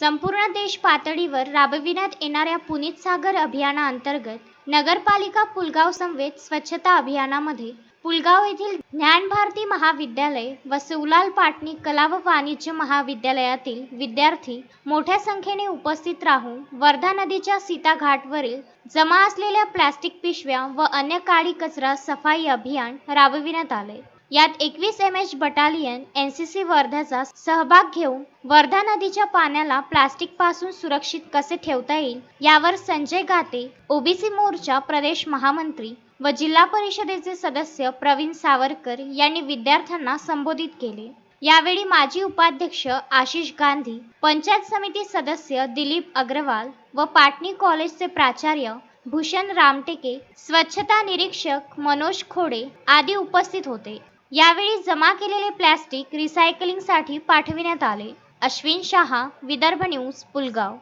संपूर्ण देश पातळीवर राबविण्यात येणाऱ्या पुनीत सागर अभियानाअंतर्गत नगरपालिका पुलगाव समवेत स्वच्छता अभियानामध्ये पुलगाव येथील ज्ञानभारती महाविद्यालय व सुलाल पाटणी कला व वाणिज्य महाविद्यालयातील विद्यार्थी मोठ्या संख्येने उपस्थित राहून वर्धा नदीच्या सीता घाटवरील जमा असलेल्या प्लॅस्टिक पिशव्या व अन्य काळी कचरा सफाई अभियान राबविण्यात आले यात एकवीस M H battalion N C C वर्ध्याचा सहभाग घेऊन वर्धा नदीच्या पाण्याला प्लास्टिकपासून सुरक्षित कसे ठेवता येईल यावर संजय गाते ओबीसी मोर्चा प्रदेश महामंत्री व जिल्हा परिषदेचे सदस्य प्रवीण सावरकर यांनी विद्यार्थ्यांना संबोधित केले. यावेळी माजी उपाध्यक्ष आशिष गांधी पंचायत समिती सदस्य दिलीप अग्रवाल व पाटणी कॉलेजचे प्राचार्य भूषण रामटेके स्वच्छता निरीक्षक मनोज खोडे आदी उपस्थित होते. यावेळी जमा केलेले प्लॅस्टिक रिसायकलिंगसाठी पाठविण्यात आले. अश्विन शहा विदर्भ न्यूज पुलगाव.